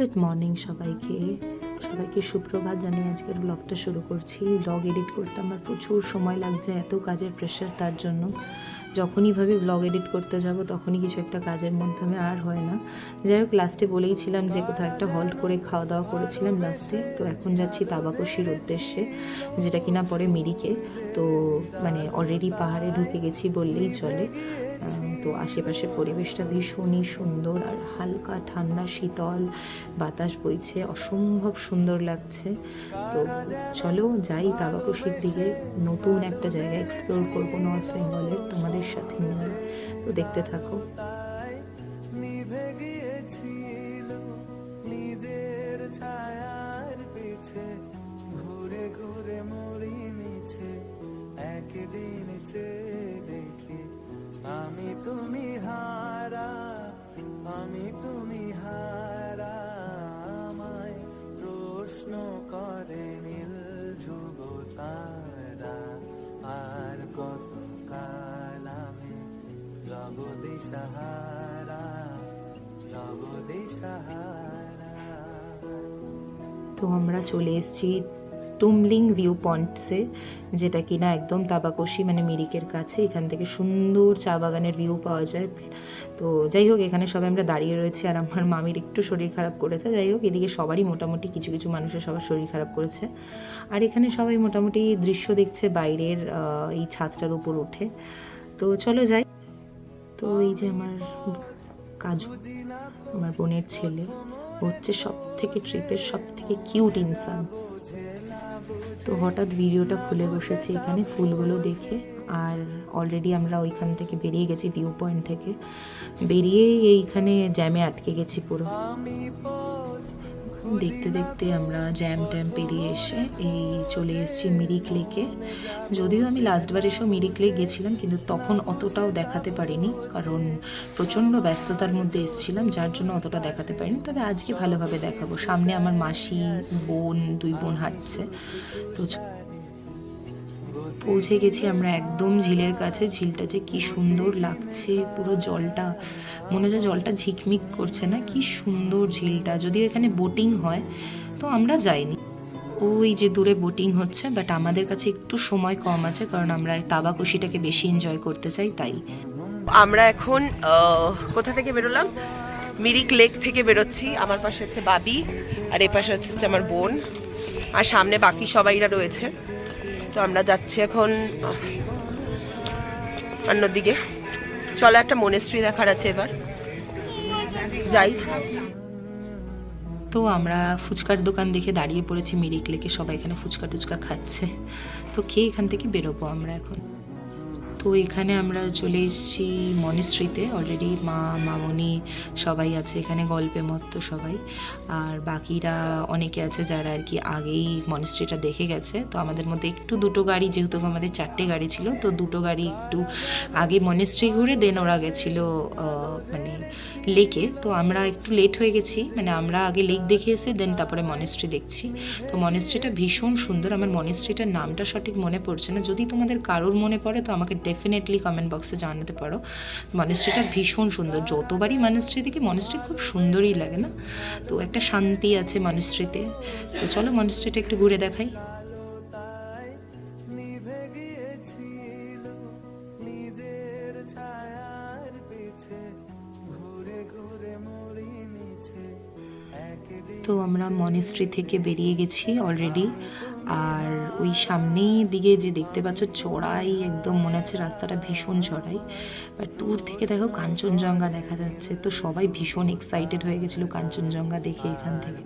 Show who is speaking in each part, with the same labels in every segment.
Speaker 1: Good morning সবাইকে। সবাইকে সুপ্রভাত জানিয়ে আজকের ব্লগটা শুরু করছি। ব্লগ এডিট করতে আমার প্রচুর সময় লাগছে, এত কাজের প্রেশার তার জন্য। যখনই ভাবি ব্লগ এডিট করতে যাব, তখনই কিছু একটা কাজের মাধ্যমে আর হয় না। যাই হোক লাস্টে বলেইছিলাম যে কোথাও একটা হল্ট করে খাওয়া দাওয়া করেছিলাম লাস্টে তো এখন যাচ্ছি তাবাকশির উদ্দেশ্যে, যেটা কিনা পরে মিরিকে। তো মানে অলরেডি পাহাড়ে ঢুকে গেছি বললেই চলে। তো আশেপাশে পরিবেশটা ভীষণই সুন্দর আর হালকা ঠান্ডা, শীতল, বাতাস বইছে, অসম্ভব সুন্দর লাগছে। তো চলো যাই তাবাকুশির দিকে, নতুন একটা জায়গা এক্সপ্লোর করব নর্থ বেঙ্গলের তোমাদের সাথে নিয়ে। তো দেখতে থাকো।
Speaker 2: নিজের ছায়ার পিছে।
Speaker 1: তো আমরা চলে এসেছি টুমলিং ভিউ পয়েন্টসে যেটা কিনা একদম তাবাকশি মানে মিরিকের কাছে। এখান থেকে সুন্দর চা বাগানের ভিউ পাওয়া যায়। তো যাই হোক, এখানে সবাই আমরা দাঁড়িয়ে রয়েছি আর আমার মামির একটু শরীর খারাপ করেছে। যাই হোক, এদিকে সবারই মোটামুটি কিছু কিছু মানুষের সবার শরীর খারাপ করেছে। আর এখানে সবাই মোটামুটি দৃশ্য দেখছে বাইরের এই ছাদটার উপর উঠে। তো চলো যাই। তো এই যে আমার কাজু। আমার বোনের ছেলে হচ্ছে সব থেকে ট্রিপের সব থেকে কিউট ইনসান তো হঠাৎ ভিডিওটা খুলে বসেছি এখানে ফুলগুলো দেখে, আর অলরেডি আমরা ওইখান থেকে বেরিয়ে গেছি ভিউ পয়েন্ট থেকে। বেরিয়েই এইখানে জ্যামে আটকে গেছি পুরো। দেখতে দেখতে আমরা জ্যাম ট্যাম পেরিয়ে এসে এই চলে এসেছি মিরিক লেকে যদিও আমি লাস্টবার এসেও মিরিক লেক গেছিলাম, কিন্তু তখন অতটাও দেখাতে পারিনি, কারণ প্রচণ্ড ব্যস্ততার মধ্যে এসেছিলাম, যার জন্য অতটা দেখাতে পারিনি। তবে আজকে ভালোভাবে দেখাবো। সামনে আমার মাসি, বোন, দুই বোন হাঁটছে। তো পৌঁছে গেছি আমরা একদম ঝিলের কাছে। ঝিলটা যে কি সুন্দর লাগছে, পুরো জলটা। মনে হচ্ছে জলটা ঝিকমিক করছে না? কি সুন্দর ঝিলটা। যদিও এখানে বোটিং হয়, তো আমরা যাইনি। ওই যে দূরে বোটিং হচ্ছে বাট আমাদের কাছে একটু সময় কম আছে, কারণ আমরা তাবাকশিটাকে বেশি এনজয় করতে চাই, তাই।
Speaker 3: আমরা এখন কোথা থেকে বেরোলাম? মিরিক লেক থেকে বেরোচ্ছি। আমার পাশে হচ্ছে বাবি, আর এই পাশে হচ্ছে আমার বোন। আর সামনে বাকি সবাইরা রয়েছে। তো আমরা যাচ্ছি এখন অন্যদিকে। চলো, একটা মনেস্ট্রি দেখার আছে এবার। যাই।
Speaker 1: তো আমরা ফুচকার দোকান দেখে দাঁড়িয়ে পড়েছি, মিরিক লেকে সবাই এখানে ফুচকা টুচকা খাচ্ছে। তো খেয়ে এখান থেকে বেরোবো আমরা এখন? তো এখানে আমরা চলে এসেছি মনেস্ট্রিতে অলরেডি মা, মামনি সবাই আছে এখানে গল্পে মত্ত সবাই। আর বাকিরা অনেকে আছে যারা আর কি আগেই মনেস্ট্রিটা দেখে গেছে। তো আমাদের মধ্যে একটু দুটো গাড়ি, যেহেতু আমাদের চারটে গাড়ি ছিল, তো দুটো গাড়ি একটু আগে মনেস্ট্রি ঘুরে দেন ওরা গেছিল মানে লেকে। তো আমরা একটু লেট হয়ে গেছি মানে আমরা আগে লেক দেখে এসে দেন তারপরে মনেস্ট্রি দেখছি। তো মনেস্ট্রিটা ভীষণ সুন্দর। আমার মনেস্ট্রিটার নামটা সঠিক মনে পড়ছে না। যদি তোমাদের কারোর মনে পড়ে, তো আমাকে ডেফিনেটলি কমেন্ট বক্সে জানাতে পারো। মনেস্ট্রিটা ভীষণ সুন্দর। যতবারই মনেস্ট্রি দেখি মনেস্ট্রি খুব সুন্দরই লাগে না? তো একটা শান্তি আছে মনেস্ট্রিতে তো চলো মনেস্ট্রিটা একটু ঘুরে দেখাই। তো আমরা মনেস্ট্রি থেকে বেরিয়ে গেছি অলরেডি আর ওই সামনেই দিকে যে দেখতে পাচ্ছ চড়াই, একদম মনে হচ্ছে রাস্তাটা ভীষণ চড়াই। বাট দূর থেকে দেখো কাঞ্চনজঙ্ঘা দেখা যাচ্ছে। তো সবাই ভীষণ এক্সাইটেড হয়ে গেছিল কাঞ্চনজঙ্ঘা দেখে এখান থেকে।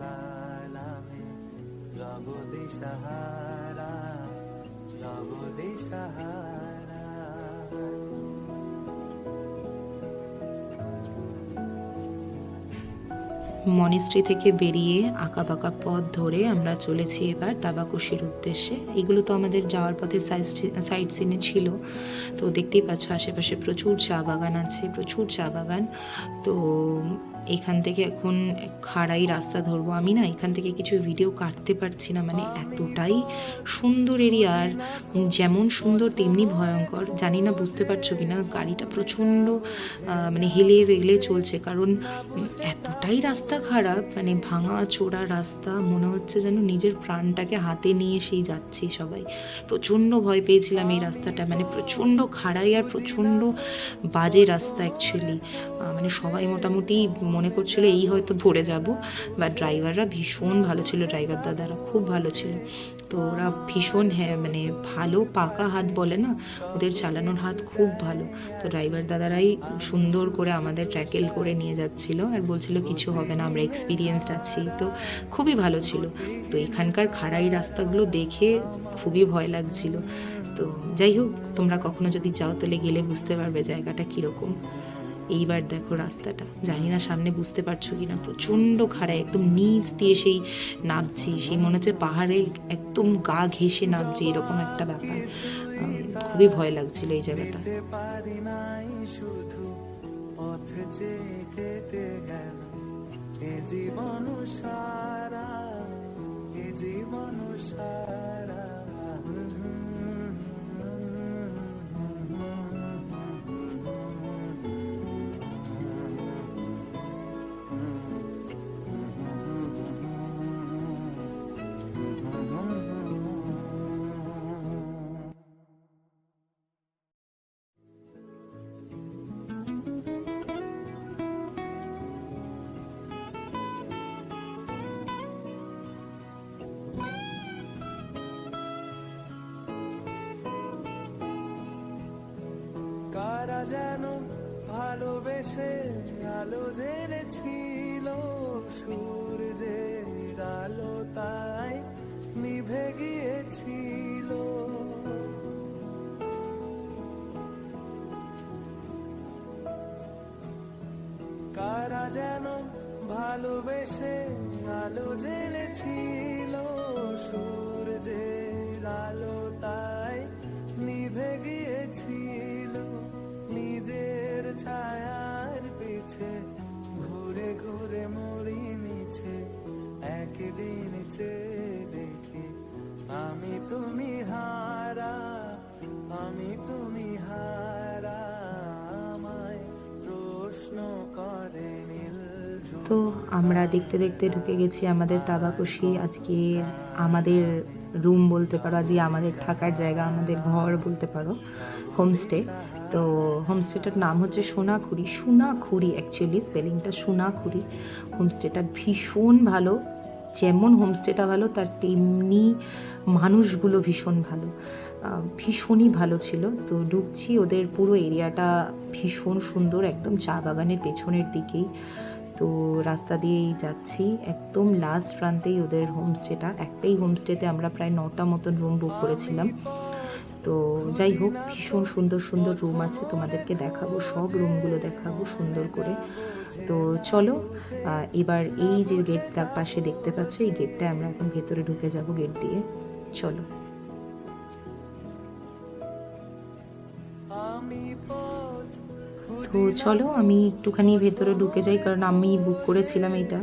Speaker 2: কাল
Speaker 1: মনেস্ট্রি থেকে বেরিয়ে আঁকা বাঁকা পথ ধরে আমরা চলেছি এবার তাবাকুশির উদ্দেশ্যে। এগুলো তো আমাদের যাওয়ার পথে সাইড সিনে ছিল। তো দেখতেই পাচ্ছ আশেপাশে প্রচুর চা বাগান আছে, প্রচুর চা বাগান। তো এখান থেকে এখন খাড়াই রাস্তা ধরবো আমি না, এখান থেকে কিছু ভিডিও কাটতে পারছি না মানে এতটাই সুন্দর এরিয়া আর যেমন সুন্দর তেমনি ভয়ঙ্কর, জানি না বুঝতে পারছ কি না গাড়িটা প্রচণ্ড মানে হেলে বেগলে চলছে, কারণ এতটাই রাস্তা খারাপ মানে ভাঙা চোরা রাস্তা, মনে হচ্ছে যেন নিজের প্রাণটাকে হাতে নিয়ে সেই যাচ্ছি সবাই। প্রচণ্ড ভয় পেয়েছিলাম এই রাস্তাটা মানে প্রচণ্ড খাড়াই আর প্রচণ্ড বাজে রাস্তা অ্যাকচুয়ালি মানে সবাই মোটামুটি মনে করছিল এই হয়তো পড়ে যাব বা ড্রাইভাররা ভীষণ ভালো ছিল ড্রাইভার দাদারা খুব ভালো ছিল। তো ওরা ভীষণ হ্যাঁ মানে ভালো পাকা হাত বলে না, ওদের চালানোর হাত খুব ভালো। তো ড্রাইভার দাদারাই সুন্দর করে আমাদের ট্র্যাকেল করে নিয়ে যাচ্ছিল আর বলছিল, কিছু হবে না, আমরা এক্সপিরিয়েন্সড আছি। তো খুবই ভালো ছিল। তো এখানকার খাড়াই রাস্তাগুলো দেখে খুবই ভয় লাগছিল। তো যাই হোক, তোমরা কখনো যদি যাও, তাহলে গেলে বুঝতে পারবে জায়গাটা কীরকম। এইবার দেখো রাস্তাটা। জানি না সামনে বুঝতে পারছ কি না প্রচণ্ড খাড়াই একদম নিচ দিয়ে সেই নামছি। সেই মনে হচ্ছে পাহাড়ে একদম গা ঘেসে নামছি, এরকম একটা ব্যাপার। খুবই ভয় লাগছিল এই জায়গাটা।
Speaker 2: জীবন সারা। যেন ভালোবেসে আলো জেলেছিল, সূর্যের আলো তাই নিভে গিয়েছিল। কারা যেন ভালোবেসে আলো জেলেছিল, সূর্যের আলো ছায়ার পিছে, ঘুরে ঘুরে মরি নিচে, একদিন চেয়ে দেখি, আমি তুমি হারা, আমি তুমি হারা, আমায় প্রশ্ন করে নীল
Speaker 1: তো আমরা দেখতে দেখতে ঢুকে গেছি আমাদের তাবাকুশি, আজকে আমাদের রুম বলতে পারো, আজকে আমাদের থাকার জায়গা, আমাদের ঘর বলতে পারো হোমস্টে তো হোমস্টেটার নাম হচ্ছে সোনাখুরি সোনাখুরি অ্যাকচুয়ালি স্পেলিংটা সোনাখুরি হোমস্টেটা ভীষণ ভালো। যেমন হোমস্টেটা ভালো, তার তেমনি মানুষগুলো ভীষণ ভালো। ভীষণই ভালো ছিল। তো ঢুকছি, ওদের পুরো এরিয়াটা ভীষণ সুন্দর, একদম চা বাগানের পেছনের দিকেই। তো রাস্তা দিয়েই যাচ্ছি। একদম লাস্ট প্রান্তেই ওদের হোমস্টেটা। একটাই হোমস্টেতে আমরা প্রায় নটা মতন রুম বুক করেছিলাম। তো যাই হোক, ভীষণ সুন্দর সুন্দর রুম আছে, তোমাদেরকে দেখাবো, সব রুমগুলো দেখাবো সুন্দর করে। তো চলো এবার এই যে গেটটা পাশে দেখতে পাচ্ছ, এই গেটটা আমরা এখন ভেতরে ঢুকে যাব গেট দিয়ে। চলো।
Speaker 2: আমি
Speaker 1: তো চলো আমি একটুখানি ভেতরে ঢুকে যাই, কারণ আমি বুক করেছিলাম এইটা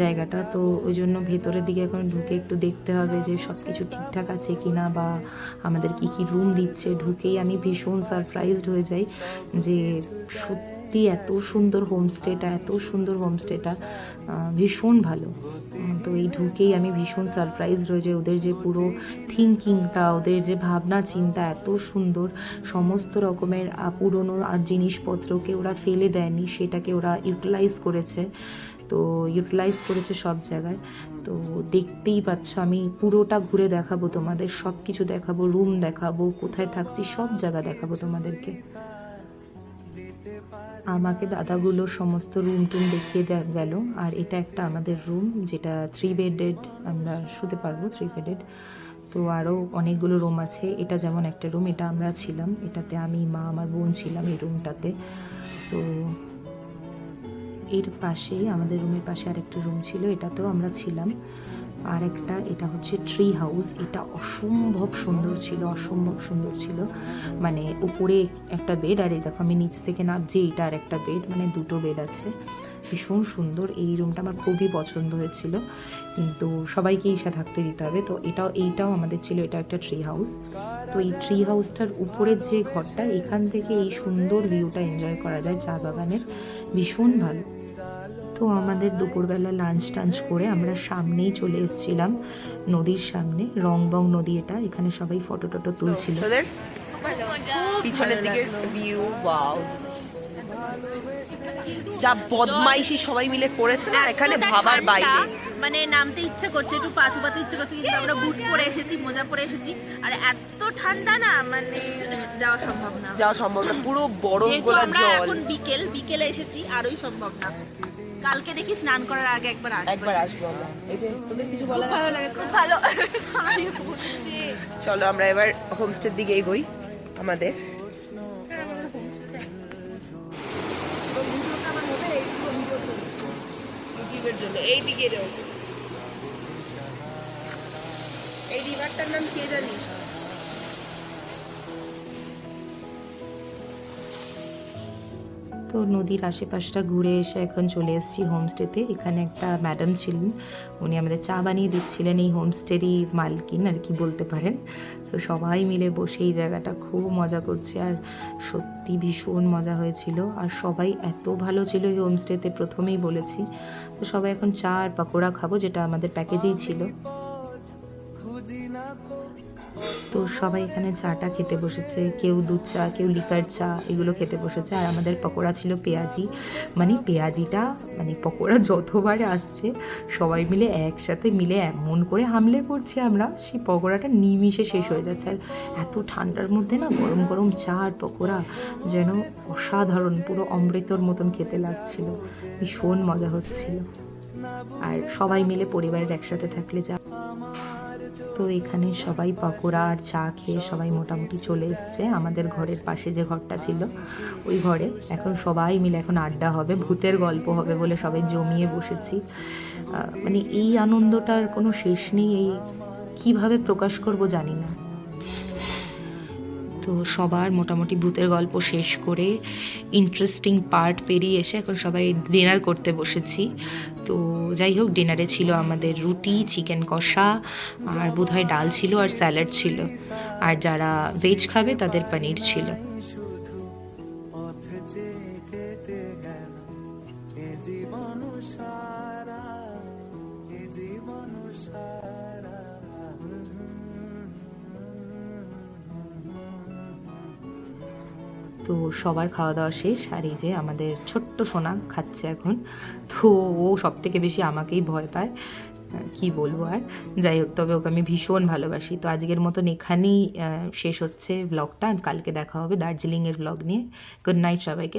Speaker 1: জায়গাটা। তো ওই জন্য ভেতরের দিকে এখন ঢুকে একটু দেখতে হবে যে সব কিছু ঠিকঠাক আছে কি না বা আমাদের কি কি রুম দিচ্ছে। ঢুকেই আমি ভীষণ সারপ্রাইজড হয়ে যাই যে সত্যি এত সুন্দর হোমস্টেটা, এত সুন্দর হোমস্টেটা ভীষণ ভালো। তো এই ঢুকেই আমি ভীষণ সারপ্রাইজ যাই। ওদের যে পুরো থিঙ্কিংটা ওদের যে ভাবনা চিন্তা এত সুন্দর। সমস্ত রকমের পুরনো আর জিনিসপত্রকে ওরা ফেলে দেয়নি, সেটাকে ওরা ইউটিলাইজ করেছে। তো ইউটিলাইজ করেছে সব জায়গায়। তো দেখতেই পাচ্ছ, আমি পুরোটা ঘুরে দেখাবো তোমাদের সব কিছু দেখাবো রুম দেখাবো, কোথায় থাকছি, সব জায়গা দেখাবো তোমাদেরকে। আমাকে দাদাগুলো সমস্ত রুম টুম দেখিয়ে দে- গেল। আর এটা একটা আমাদের রুম, যেটা থ্রি বেডেড আমরা শুতে পারব থ্রি বেডেড তো আরও অনেকগুলো রুম আছে। এটা যেমন একটা রুম, এটা আমরা ছিলাম। এটাতে আমি, মা, আমার বোন ছিলাম এই রুমটাতে। তো এর পাশেই, আমাদের রুমের পাশে আরেকটা রুম ছিল, এটাতেও আমরা ছিলাম। আর একটা এটা হচ্ছে ট্রি হাউস এটা অসম্ভব সুন্দর ছিল, অসম্ভব সুন্দর ছিল। মানে উপরে একটা বেড আর এই দেখো আমি নিচ থেকে নামছি, এটা আর একটা বেড মানে দুটো বেড আছে। ভীষণ সুন্দর, এই রুমটা আমার খুবই পছন্দ হয়েছিল। কিন্তু সবাইকে ঈশা থাকতে দিতে হবে, তো এটাও, এইটাও আমাদের ছিল এটা একটা ট্রি হাউস তো এই ট্রি হাউসটার উপরের যে ঘরটা, এখান থেকে এই সুন্দর ভিউটা এনজয় করা যায় চা বাগানের। ভীষণ ভালো। তো আমাদের দুপুরবেলা লাঞ্চ টাঞ্চ করে আমরা সামনেই চলে এসেছিলাম নদীর সামনে রংবং নদী এটা এখানে সবাই ফটো টটো তুলছিল।
Speaker 3: পিছনের দিকের ভিউ ওয়াও যা বদমাইশি সবাই মিলে করেছে না এখানে ভাবার বাইরে।
Speaker 4: মানে নামতে ইচ্ছে করছে একটু পা চুপাতে ইচ্ছে করছে কিন্তু আমরা বুট পরে এসেছি মোজা পরে এসেছি। আর এত ঠান্ডা না মানে যাওয়া সম্ভব না।
Speaker 3: যাওয়া সম্ভব না পুরো বরফ গোলা জল।
Speaker 4: এখন বিকেল বিকেলে এসেছি আরোই সম্ভব না। কালকে দেখি স্নান করার আগে একবার আসব।
Speaker 3: একবার আসব আমরা। এই যে তোদের কিছু বলার
Speaker 4: ভালো লাগে খুব ভালো।
Speaker 3: চলো আমরা এবার হোমস্টের দিকে এগোই আমাদের। ইউটিউবের জন্য এই দিকে এই রিভারটার নাম কে জানিস
Speaker 1: তো নদীর আশেপাশটা ঘুরে এসে এখন চলে এসেছি হোমস্টেতে। এখানে একটা ম্যাডাম ছিলেন, উনি আমাদের চা বানিয়ে দিচ্ছিলেন এই হোমস্টেরই মালকিন আর কি বলতে পারেন। তো সবাই মিলে বসে এই জায়গাটা খুব মজা করছে আর সত্যি ভীষণ মজা হয়েছিল। আর সবাই এত ভালো ছিল এই হোমস্টেতে, প্রথমেই বলেছি। তো সবাই এখন চা আর পকোড়া খাব, যেটা আমাদের প্যাকেজেই ছিল। তো সবাই এখানে চাটা খেতে বসেছে, কেউ দুধ চা, কেউ লিকার চা, এগুলো খেতে বসেছে। আর আমাদের পকোড়া ছিল পেঁয়াজি। মানে পেঁয়াজিটা মানে পকোড়া যতবার আসছে, সবাই মিলে একসাথে মিলে এমন করে হামলে পড়ছি আমরা, সেই পকোড়াটা নিমিশে শেষ হয়ে যাচ্ছে। আর এত ঠান্ডার মধ্যে না, গরম গরম চা আর পকোড়া যেন অসাধারণ, পুরো অমৃতর মতন খেতে লাগছিল। ভীষণ মজা হচ্ছিল। আর সবাই মিলে পরিবারের একসাথে থাকলে যা তো এখানে সবাই পকোড়া আর চা খেয়ে সবাই মোটামুটি চলে এসছে। আমাদের ঘরের পাশে যে ঘরটা ছিল, ওই ঘরে। এখন সবাই মিলে এখন আড্ডা হবে, ভূতের গল্প হবে বলে সবাই জমিয়ে বসেছি। মানে এই আনন্দটার কোনো শেষ নেই, এই কীভাবে প্রকাশ করব জানি না। তো সবার মোটামুটি ভূতের গল্প শেষ করে ইন্টারেস্টিং পার্ট পেরিয়ে এসে এখন সবাই ডিনার করতে বসেছি। তো যাই হোক ডিনারে ছিল আমাদের রুটি চিকেন কষা, আর বোধহয় ডাল ছিল আর স্যালাড ছিল। আর যারা ভেজ খাবে, তাদের পনির ছিল।
Speaker 2: জীবন সারা জীবন সারা।
Speaker 1: তো সবার খাওয়া দাওয়া শেষ আর এই যে আমাদের ছোট্ট সোনা খাচ্ছে এখন। তো ও সব থেকে বেশি আমাকেই ভয় পায় কি বলব আর? যাই হোক, তবে ওকে আমি ভীষণ ভালোবাসি। তো আজকের মতন এখানেই শেষ হচ্ছে ব্লগটা কালকে দেখা হবে দার্জিলিংয়ের ব্লগ নিয়ে। গুড নাইট সবাইকে।